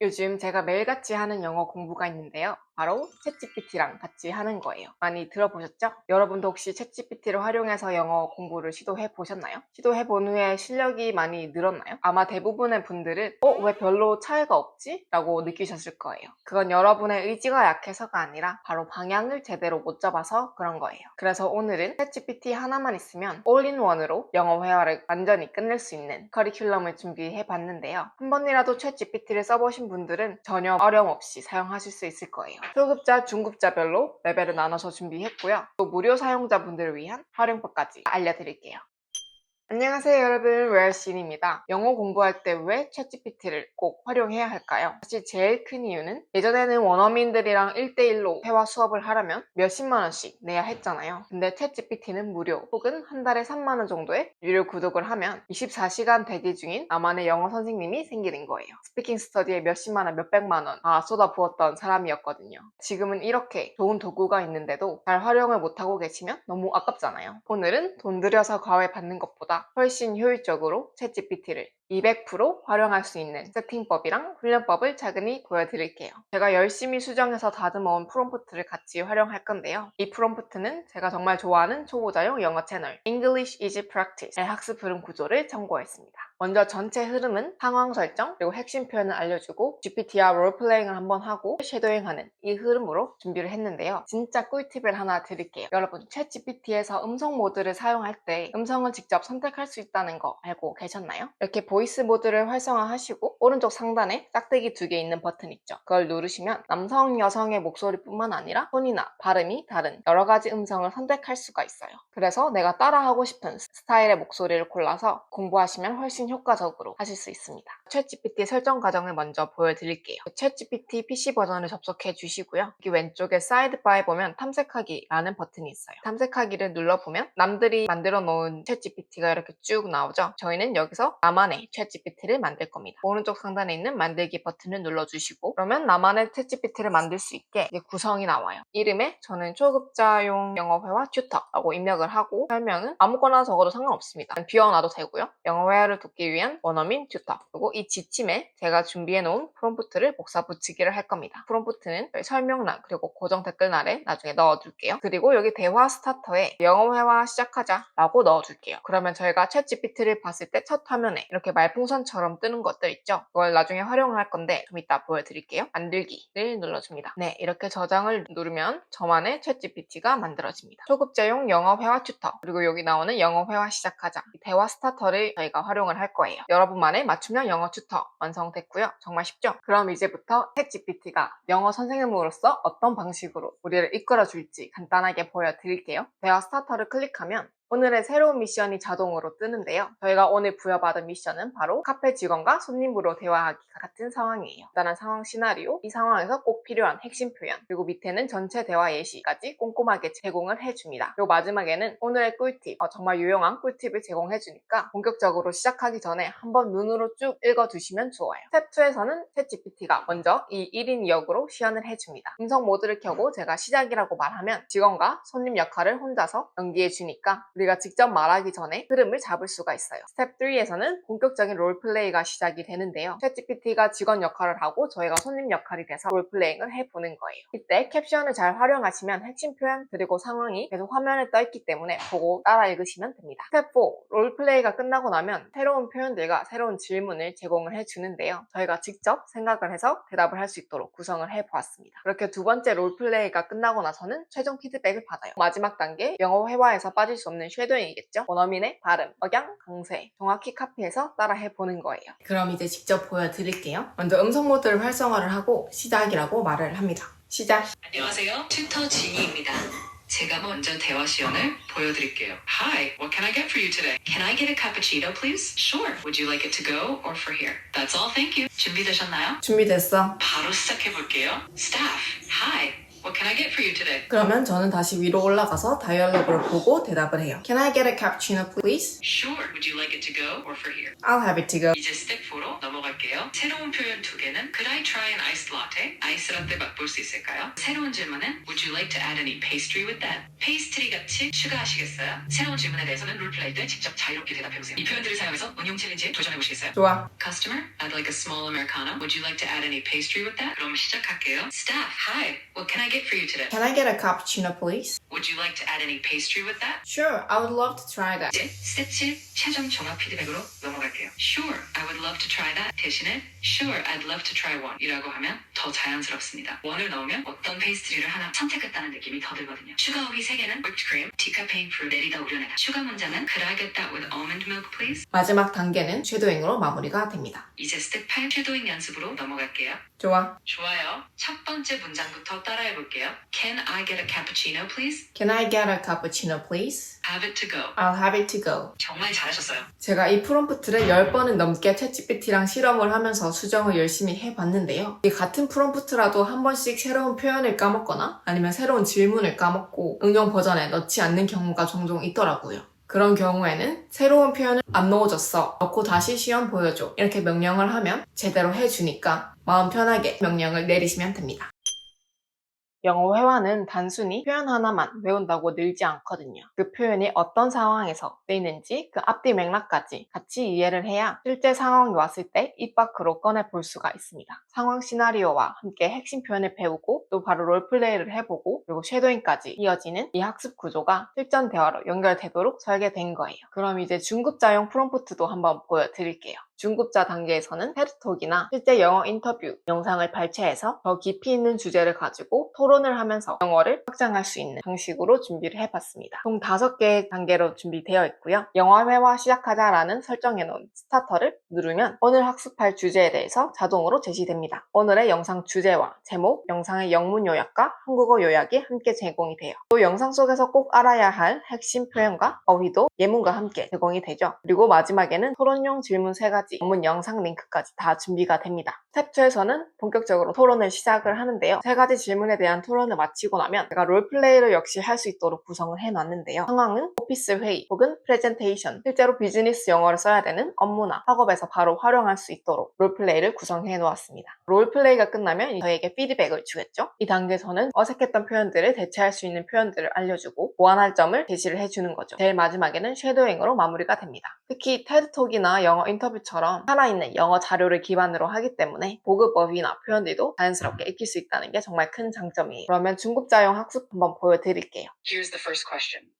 요즘 제가 매일같이 하는 영어 공부가 있는데요. 바로 챗GPT랑 같이 하는 거예요. 많이 들어보셨죠? 여러분도 혹시 챗GPT를 활용해서 영어 공부를 시도해 보셨나요? 시도해 본 후에 실력이 많이 늘었나요? 아마 대부분의 분들은 어, 왜 별로 차이가 없지? 라고 느끼셨을 거예요. 그건 여러분의 의지가 약해서가 아니라 바로 방향을 제대로 못 잡아서 그런 거예요. 그래서 오늘은 챗GPT 하나만 있으면 올인원으로 영어 회화를 완전히 끝낼 수 있는 커리큘럼을 준비해 봤는데요. 한 번이라도 챗GPT를 써보신 분들은 전혀 어려움 없이 사용하실 수 있을 거예요. 초급자, 중급자별로 레벨을 나눠서 준비했고요. 또 무료 사용자분들을 위한 활용법까지 알려드릴게요. 안녕하세요 여러분 웰신입니다. 영어 공부할 때 왜 챗GPT를 꼭 활용해야 할까요? 사실 제일 큰 이유는 예전에는 원어민들이랑 1대1로 회화 수업을 하려면 몇십만 원씩 내야 했잖아요. 근데 챗GPT는 무료 혹은 한 달에 3만 원 정도의 유료 구독을 하면 24시간 대기 중인 나만의 영어 선생님이 생기는 거예요. 스피킹 스터디에 몇십만 원, 몇백만 원 다 쏟아부었던 사람이었거든요. 지금은 이렇게 좋은 도구가 있는데도 잘 활용을 못하고 계시면 너무 아깝잖아요. 오늘은 돈 들여서 과외 받는 것보다 훨씬 효율적으로 챗GPT를 200% 활용할 수 있는 세팅법이랑 훈련법을 차근히 보여드릴게요. 제가 열심히 수정해서 다듬어 온 프롬프트를 같이 활용할 건데요. 이 프롬프트는 제가 정말 좋아하는 초보자용 영어 채널 English Easy Practice의 학습 흐름 구조를 참고했습니다. 먼저 전체 흐름은 상황 설정 그리고 핵심 표현을 알려주고 GPT와 롤플레잉을 한번 하고 쉐도잉하는 이 흐름으로 준비를 했는데요. 진짜 꿀팁을 하나 드릴게요. 여러분 챗 GPT에서 음성 모드를 사용할 때 음성을 직접 선택할 수 있다는 거 알고 계셨나요? 이렇게 보 이스 모드를 활성화하시고 오른쪽 상단에 짝대기 두 개 있는 버튼 있죠. 그걸 누르시면 남성, 여성의 목소리뿐만 아니라 톤이나 발음이 다른 여러 가지 음성을 선택할 수가 있어요. 그래서 내가 따라하고 싶은 스타일의 목소리를 골라서 공부하시면 훨씬 효과적으로 하실 수 있습니다. 챗GPT 설정 과정을 먼저 보여드릴게요. 챗GPT PC 버전을 접속해 주시고요. 여기 왼쪽에 사이드바에 보면 탐색하기라는 버튼이 있어요. 탐색하기를 눌러보면 남들이 만들어 놓은 챗GPT가 이렇게 쭉 나오죠. 저희는 여기서 나만의 챗GPT를 만들 겁니다. 오른쪽 상단에 있는 만들기 버튼을 눌러주시고 그러면 나만의 챗GPT를 만들 수 있게 구성이 나와요. 이름에 저는 초급자용 영어회화 튜터라고 입력을 하고 설명은 아무거나 적어도 상관없습니다. 비워놔도 되고요. 영어회화를 돕기 위한 원어민 튜터 그리고 이 지침에 제가 준비해 놓은 프롬프트를 복사 붙이기를 할 겁니다. 프롬프트는 설명란 그리고 고정 댓글란에 나중에 넣어둘게요. 그리고 여기 대화 스타터에 영어회화 시작하자 라고 넣어줄게요. 그러면 저희가 챗 GPT를 봤을 때 첫 화면에 이렇게 말풍선처럼 뜨는 것들 있죠? 그걸 나중에 활용할 건데 좀 이따 보여드릴게요. 만들기를 눌러줍니다. 네, 이렇게 저장을 누르면 저만의 챗 GPT가 만들어집니다. 초급자용 영어 회화 튜터 그리고 여기 나오는 영어 회화 시작하자 이 대화 스타터를 저희가 활용을 할 거예요. 여러분만의 맞춤형 영어 튜터 완성됐고요. 정말 쉽죠? 그럼 이제부터 챗 GPT가 영어 선생님으로서 어떤 방식으로 우리를 이끌어 줄지 간단하게 보여드릴게요. 대화 스타터를 클릭하면 오늘의 새로운 미션이 자동으로 뜨는데요. 저희가 오늘 부여받은 미션은 바로 카페 직원과 손님으로 대화하기 같은 상황이에요. 간단한 상황 시나리오, 이 상황에서 꼭 필요한 핵심 표현, 그리고 밑에는 전체 대화 예시까지 꼼꼼하게 제공을 해줍니다. 그리고 마지막에는 오늘의 꿀팁, 어, 정말 유용한 꿀팁을 제공해주니까 본격적으로 시작하기 전에 한번 눈으로 쭉 읽어두시면 좋아요. 스텝 2에서는 챗GPT가 먼저 이 1인 2역으로 시연을 해줍니다. 음성 모드를 켜고 제가 시작이라고 말하면 직원과 손님 역할을 혼자서 연기해주니까 우리가 직접 말하기 전에 흐름을 잡을 수가 있어요. 스텝 3에서는 본격적인 롤플레이가 시작이 되는데요. 챗GPT가 직원 역할을 하고 저희가 손님 역할이 돼서 롤플레잉을 해보는 거예요. 이때 캡션을 잘 활용하시면 핵심 표현 그리고 상황이 계속 화면에 떠 있기 때문에 보고 따라 읽으시면 됩니다. 스텝 4 롤플레이가 끝나고 나면 새로운 표현들과 새로운 질문을 제공을 해주는데요. 저희가 직접 생각을 해서 대답을 할 수 있도록 구성을 해보았습니다. 그렇게 두 번째 롤플레이가 끝나고 나서는 최종 피드백을 받아요. 마지막 단계 영어 회화에서 빠질 수 없는 쉐도잉이겠죠. 원어민의 발음, 억양, 강세 정확히 카피해서 따라 해보는 거예요. 그럼 이제 직접 보여드릴게요. 먼저 음성 모드를 활성화를 하고 시작이라고 말을 합니다. 시작. 안녕하세요. 튜터 지니입니다. 제가 먼저 대화 시연을 보여드릴게요. Hi, what can I get for you today? Can I get a cappuccino, please? Sure. Would you like it to go or for here? That's all, thank you. 준비되셨나요? 준비됐어. 바로 시작해 볼게요. Staff, hi. What can I get for you today? 그러면 저는 다시 위로 올라가서 다이얼로그를 보고 대답을 해요. Can I get a cappuccino please? Sure. Would you like it to go or for here? I'll have it to go. 이제 스텝 4로 넘어갈게요. 새로운 표현 두 개는 Could I try an iced latte? 아이스 라떼 맛볼 수 있을까요? 새로운 질문은 Would you like to add any pastry with that? 페이스트리 같이 추가하시겠어요? 새로운 질문에 대해서는 롤플레이 때 직접 자유롭게 대답해보세요. 이 표현들을 사용해서 응용 챌린지에 도전해보시겠어요? 좋아. Customer, I'd like a small americano. Would you like to add any pastry with that? 그럼 시작할게요. Staff, hi. What can I get for you today? Can I get a cappuccino please? Would you like to add any pastry with that? Sure, I would love to try that. 이제 스텝 7 최종 종합 피드백으로 넘어 갈게요. Sure, I would love to try that 대신에 Sure, I'd love to try one 이라고 하면 더 자연스럽습니다. 원을 넣으면 어떤 페이스트리를 하나 선택했다는 느낌이 더 들거든요. 슈가 우비 3개는 whipped cream, 디카페인 프루 내리다 우려내다. 슈가 문장은 Could I get that with almond milk please? 마지막 단계는 쉐도잉으로 마무리가 됩니다. 이제 스텝 8 섀도잉 연습으로 넘어갈게요. 좋아. 좋아요. 첫 번째 문장부터 따라해 볼게요. Can I get a cappuccino please? Can I get a cappuccino please? Have it to go. I'll have it to go. 정말 잘하셨어요. 제가 이 프롬프트를 10번은 넘게 챗GPT랑 실험을 하면서 수정을 열심히 해봤는데요. 이 같은 프롬프트라도 한 번씩 새로운 표현을 까먹거나 아니면 새로운 질문을 까먹고 응용 버전에 넣지 않는 경우가 종종 있더라고요. 그런 경우에는 새로운 표현을 안 넣어줬어. 넣고 다시 시험 보여줘. 이렇게 명령을 하면 제대로 해주니까 마음 편하게 명령을 내리시면 됩니다. 영어 회화는 단순히 표현 하나만 외운다고 늘지 않거든요. 그 표현이 어떤 상황에서 쓰이는지 그 앞뒤 맥락까지 같이 이해를 해야 실제 상황이 왔을 때 입 밖으로 꺼내 볼 수가 있습니다. 상황 시나리오와 함께 핵심 표현을 배우고 또 바로 롤플레이를 해보고 그리고 쉐도잉까지 이어지는 이 학습 구조가 실전 대화로 연결되도록 설계된 거예요. 그럼 이제 중급자용 프롬프트도 한번 보여드릴게요. 중급자 단계에서는 테드톡이나 실제 영어 인터뷰 영상을 발췌해서 더 깊이 있는 주제를 가지고 토론을 하면서 영어를 확장할 수 있는 방식으로 준비를 해봤습니다. 총 5개의 단계로 준비되어 있고요. 영어 회화 시작하자라는 설정해놓은 스타터를 누르면 오늘 학습할 주제에 대해서 자동으로 제시됩니다. 오늘의 영상 주제와 제목, 영상의 영문 요약과 한국어 요약이 함께 제공이 돼요. 또 영상 속에서 꼭 알아야 할 핵심 표현과 어휘도 예문과 함께 제공이 되죠. 그리고 마지막에는 토론용 질문 3가지, 전문 영상 링크까지 다 준비가 됩니다. 스텝 2에서는 본격적으로 토론을 시작을 하는데요. 3가지 질문에 대한 토론을 마치고 나면 제가 롤플레이를 역시 할 수 있도록 구성을 해놨는데요. 상황은 오피스 회의 혹은 프레젠테이션, 실제로 비즈니스 영어를 써야 되는 업무나 학업에서 바로 활용할 수 있도록 롤플레이를 구성해 놓았습니다. 롤플레이가 끝나면 저에게 피드백을 주겠죠. 이 단계에서는 어색했던 표현들을 대체할 수 있는 표현들을 알려주고 보완할 점을 제시를 해주는 거죠. 제일 마지막에는 쉐도잉으로 마무리가 됩니다. 특히 테드톡이나 영어 인터뷰처럼 살아있는 영어 자료를 기반으로 하기 때문에 어휘나 표현들도 자연스럽게 익힐 수 있다는 게 정말 큰 장점이에요. 그러면 중급자용 학습 한번 보여드릴게요. Here's the first question.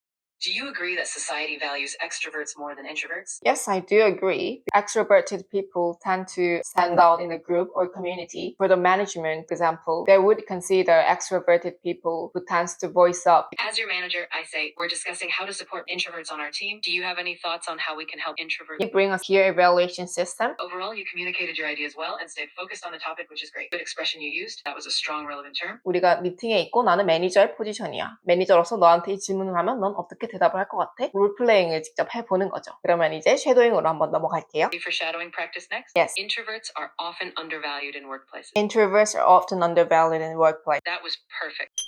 Do you agree that society values extroverts more than introverts? Yes, I do agree. Extroverted people tend to stand out in a group or community. For the management, for example, they would consider extroverted people who tends to voice up. As your manager, I say we're discussing how to support introverts on our team. Do you have any thoughts on how we can help introverts? You bring a peer evaluation system. Overall, you communicated your ideas well and stayed focused on the topic, which is great. Good expression you used. That was a strong, relevant term. 우리가 미팅에 있고 나는 매니저의 포지션이야. 매니저로서 너한테 이 질문을 하면 넌 어떻게 대답을 할 것 같아? 롤플레잉을 직접 해보는 거죠. 그러면 이제 쉐도잉으로 한번 넘어갈게요. Ready for shadowing practice next? Yes. Introverts are often undervalued in workplaces. Introverts are often undervalued in workplace. That was perfect.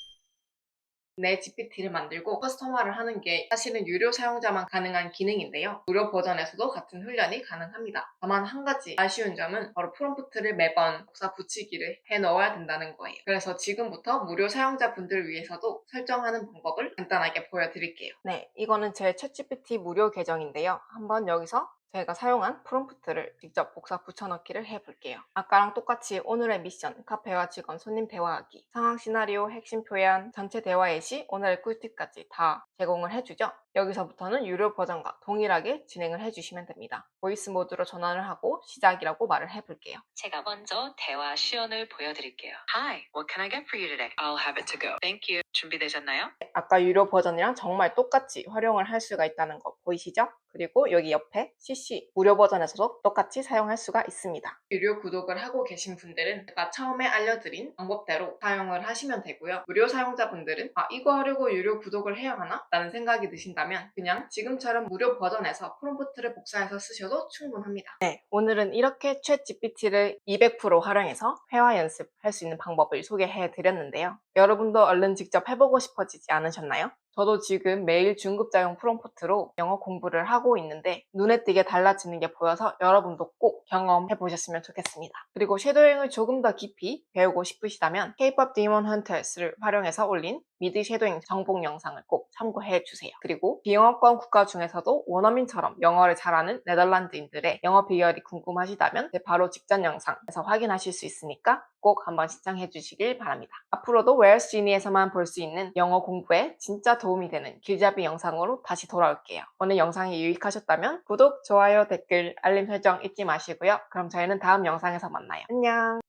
내 GPT를 만들고 커스터마를 하는 게 사실은 유료 사용자만 가능한 기능인데요. 무료 버전에서도 같은 훈련이 가능합니다. 다만 한 가지 아쉬운 점은 바로 프롬프트를 매번 복사 붙이기를 해 넣어야 된다는 거예요. 그래서 지금부터 무료 사용자분들을 위해서도 설정하는 방법을 간단하게 보여드릴게요. 네, 이거는 제 챗GPT 무료 계정인데요. 한번 여기서 제가 사용한 프롬프트를 직접 복사 붙여넣기를 해볼게요. 아까랑 똑같이 오늘의 미션, 카페와 직원, 손님 대화하기, 상황 시나리오, 핵심 표현, 전체 대화 예시, 오늘의 꿀팁까지 다 제공을 해주죠. 여기서부터는 유료 버전과 동일하게 진행을 해주시면 됩니다. 보이스 모드로 전환을 하고 시작이라고 말을 해볼게요. 제가 먼저 대화 시연을 보여드릴게요. Hi, what can I get for you today? I'll have it to go. Thank you. 준비되셨나요? 아까 유료 버전이랑 정말 똑같이 활용을 할 수가 있다는 거 보이시죠? 그리고 여기 옆에 CC 무료 버전에서도 똑같이 사용할 수가 있습니다. 유료 구독을 하고 계신 분들은 제가 처음에 알려드린 방법대로 사용을 하시면 되고요. 무료 사용자분들은 아 이거 하려고 유료 구독을 해야 하나? 라는 생각이 드신다 면 모르신다면 그냥 지금처럼 무료 버전에서 프롬프트를 복사해서 쓰셔도 충분합니다. 네, 오늘은 이렇게 챗 GPT를 200% 활용해서 회화 연습할 수 있는 방법을 소개해 드렸는데요. 여러분도 얼른 직접 해보고 싶어지지 않으셨나요? 저도 지금 매일 중급자용 프롬프트로 영어 공부를 하고 있는데 눈에 띄게 달라지는 게 보여서 여러분도 꼭 경험해 보셨으면 좋겠습니다. 그리고 섀도잉을 조금 더 깊이 배우고 싶으시다면 K-pop Demon Hunters를 활용해서 올린 미드 섀도잉 정복 영상을 꼭 참고해 주세요. 그리고 비영어권 국가 중에서도 원어민처럼 영어를 잘하는 네덜란드인들의 영어 비결이 궁금하시다면 제 바로 직전 영상에서 확인하실 수 있으니까 꼭 한번 시청해 주시길 바랍니다. 앞으로도 Where's Genie에서만 볼 수 있는 영어 공부에 진짜 도움이 되는 길잡이 영상으로 다시 돌아올게요. 오늘 영상이 유익하셨다면 구독, 좋아요, 댓글, 알림 설정 잊지 마 시고요. 그럼 저희는 다음 영상에서 만나요. 안녕!